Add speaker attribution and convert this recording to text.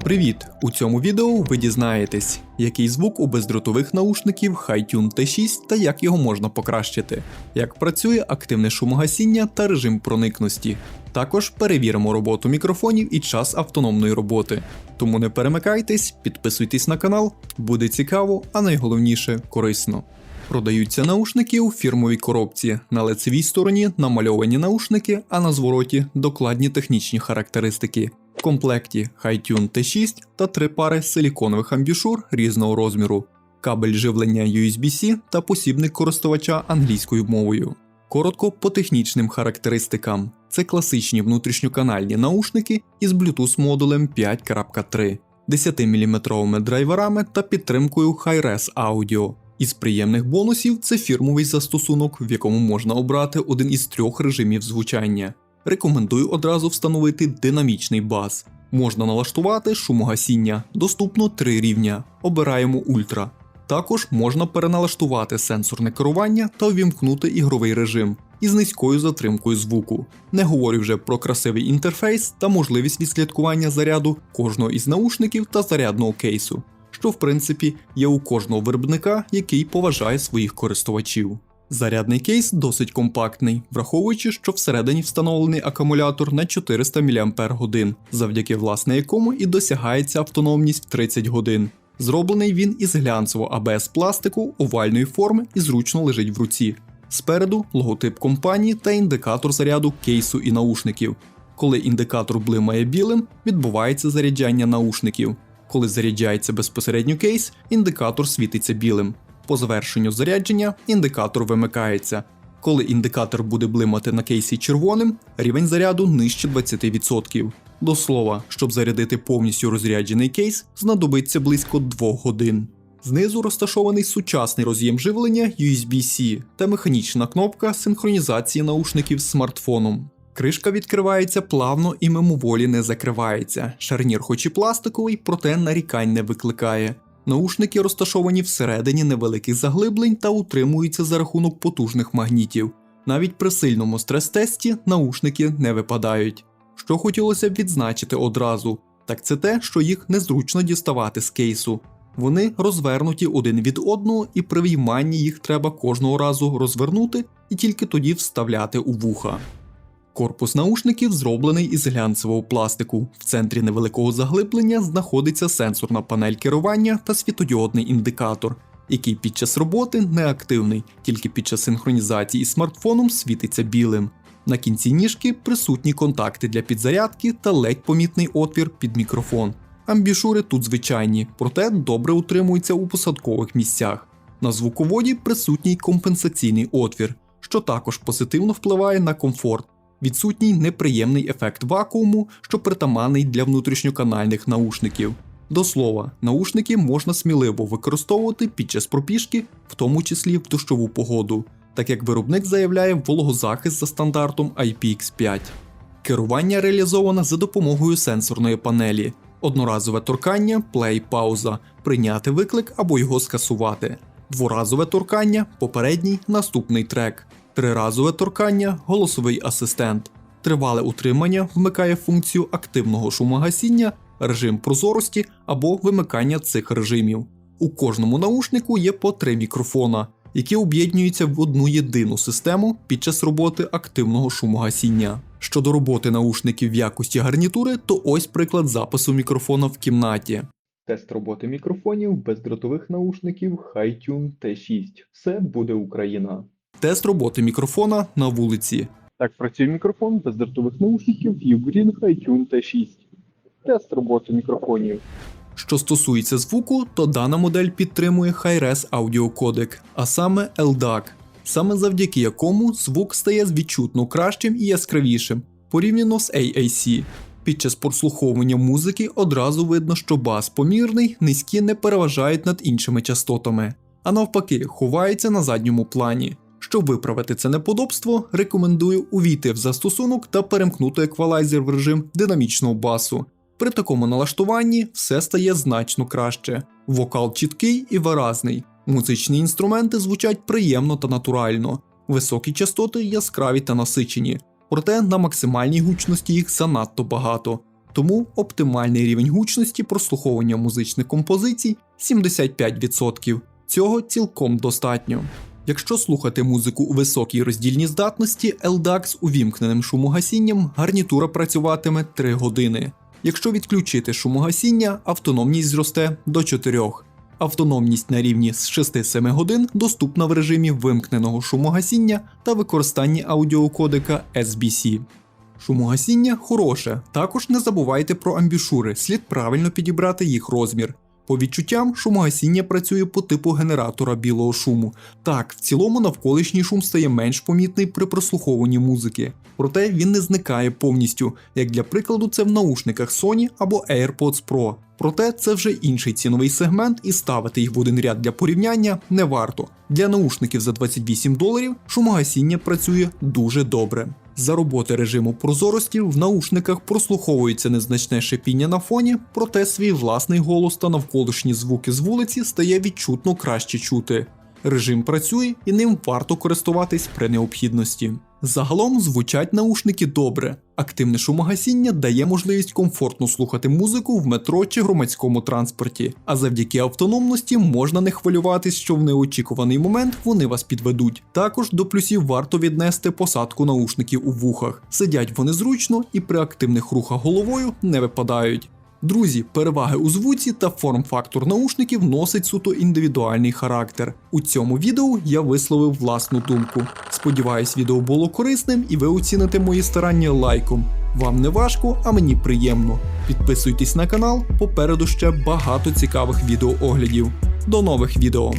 Speaker 1: Привіт! У цьому відео ви дізнаєтесь, який звук у бездротових наушників HiTune T6 та як його можна покращити, як працює активне шумогасіння та режим проникності. Також перевіримо роботу мікрофонів і час автономної роботи. Тому не перемикайтесь, підписуйтесь на канал, буде цікаво, а найголовніше корисно. Продаються наушники у фірмовій коробці. На лицевій стороні намальовані наушники, а на звороті докладні технічні характеристики. В комплекті HiTune T6 та три пари силіконових амбішур різного розміру, кабель живлення USB-C та посібник користувача англійською мовою. Коротко по технічним характеристикам. Це класичні внутрішньоканальні наушники із Bluetooth модулем 5.3, 10-мм драйверами та підтримкою Hi-Res Audio. Із приємних бонусів це фірмовий застосунок, в якому можна обрати один із трьох режимів звучання. Рекомендую одразу встановити динамічний бас. Можна налаштувати шумогасіння, доступно три рівня. Обираємо ультра. Також можна переналаштувати сенсорне керування та увімкнути ігровий режим із низькою затримкою звуку. Не говорю вже про красивий інтерфейс та можливість відслідкування заряду кожного із наушників та зарядного кейсу, що в принципі є у кожного виробника, який поважає своїх користувачів. Зарядний кейс досить компактний, враховуючи, що всередині встановлений акумулятор на 400 мАч, завдяки власне якому і досягається автономність в 30 годин. Зроблений він із глянцевого АБС пластику овальної форми і зручно лежить в руці. Спереду логотип компанії та індикатор заряду кейсу і наушників. Коли індикатор блимає білим, відбувається заряджання наушників. Коли заряджається безпосередньо кейс, індикатор світиться білим. По завершенню зарядження індикатор вимикається. Коли індикатор буде блимати на кейсі червоним, рівень заряду нижче 20%. До слова, щоб зарядити повністю розряджений кейс, знадобиться близько 2 годин. Знизу розташований сучасний роз'єм живлення USB-C та механічна кнопка синхронізації наушників з смартфоном. Кришка відкривається плавно і мимоволі не закривається. Шарнір хоч і пластиковий, проте нарікань не викликає. Наушники розташовані всередині невеликих заглиблень та утримуються за рахунок потужних магнітів. Навіть при сильному стрес-тесті наушники не випадають. Що хотілося б відзначити одразу, так це те, що їх незручно діставати з кейсу. Вони розвернуті один від одного, і при вийманні їх треба кожного разу розвернути і тільки тоді вставляти у вуха. Корпус наушників зроблений із глянцевого пластику. В центрі невеликого заглиблення знаходиться сенсорна панель керування та світодіодний індикатор, який під час роботи неактивний, тільки під час синхронізації із смартфоном світиться білим. На кінці ніжки присутні контакти для підзарядки та ледь помітний отвір під мікрофон. Амбішури тут звичайні, проте добре утримуються у посадкових місцях. На звуководі присутній компенсаційний отвір, що також позитивно впливає на комфорт. Відсутній неприємний ефект вакууму, що притаманний для внутрішньоканальних наушників. До слова, наушники можна сміливо використовувати під час пропішки, в тому числі в дощову погоду, так як виробник заявляє вологозахист за стандартом IPX5. Керування реалізовано за допомогою сенсорної панелі, одноразове торкання, плей, пауза, прийняти виклик або його скасувати, дворазове торкання, попередній наступний трек, триразове торкання, голосовий асистент, тривале утримання вмикає функцію активного шумогасіння, режим прозорості або вимикання цих режимів. У кожному наушнику є по три мікрофона, які об'єднуються в одну єдину систему під час роботи активного шумогасіння. Щодо роботи наушників в якості гарнітури, то ось приклад запису мікрофона в кімнаті. Тест роботи мікрофонів бездротових наушників HiTune T6. Все буде Україна. Тест роботи мікрофона на вулиці. Так працює мікрофон без бездротових наушників Ugreen HiTune T6. Тест роботи мікрофонів. Що стосується звуку, то дана модель підтримує Hi-Res аудіокодек, а саме LDAC, саме завдяки якому звук стає відчутно кращим і яскравішим порівняно з AAC. Під час прослуховування музики одразу видно, що бас помірний, низькі не переважають над іншими частотами, а навпаки, ховаються на задньому плані. Щоб виправити це неподобство, рекомендую увійти в застосунок та перемкнути еквалайзер в режим динамічного басу. При такому налаштуванні все стає значно краще. Вокал чіткий і виразний. Музичні інструменти звучать приємно та натурально, високі частоти яскраві та насичені, проте на максимальній гучності їх занадто багато. тому оптимальний рівень гучності прослуховування музичних композицій 75%. Цього цілком достатньо. Якщо слухати музику у високій роздільній здатності, LDAX увімкненим шумогасінням гарнітура працюватиме 3 години. Якщо відключити шумогасіння, автономність зросте до 4. Автономність на рівні з 6-7 годин доступна в режимі вимкненого шумогасіння та використанні аудіокодека SBC. Шумогасіння хороше, також не забувайте про амбішури, слід правильно підібрати їх розмір. По відчуттям, шумогасіння працює по типу генератора білого шуму. Так, в цілому навколишній шум стає менш помітний при прослуховуванні музики, проте він не зникає повністю, як для прикладу, це в наушниках Sony або AirPods Pro. Проте це вже інший ціновий сегмент, і ставити їх в один ряд для порівняння не варто. Для наушників за 28 доларів шумогасіння працює дуже добре. За роботи режиму прозорості в наушниках прослуховується незначне шипіння на фоні, проте свій власний голос та навколишні звуки з вулиці стає відчутно краще чути. Режим працює і ним варто користуватись при необхідності. Загалом звучать наушники добре. Активне шумогасіння дає можливість комфортно слухати музику в метро чи громадському транспорті, а завдяки автономності можна не хвилюватись, що в неочікуваний момент вони вас підведуть. Також до плюсів варто віднести посадку наушників у вухах. Сидять вони зручно і при активних рухах головою не випадають. Друзі, переваги у звуці та форм-фактор наушників носить суто індивідуальний характер. У цьому відео я висловив власну думку. Сподіваюсь, відео було корисним і ви оціните мої старання лайком. Вам не важко, а мені приємно. Підписуйтесь на канал, попереду ще багато цікавих відеооглядів. До нових відео!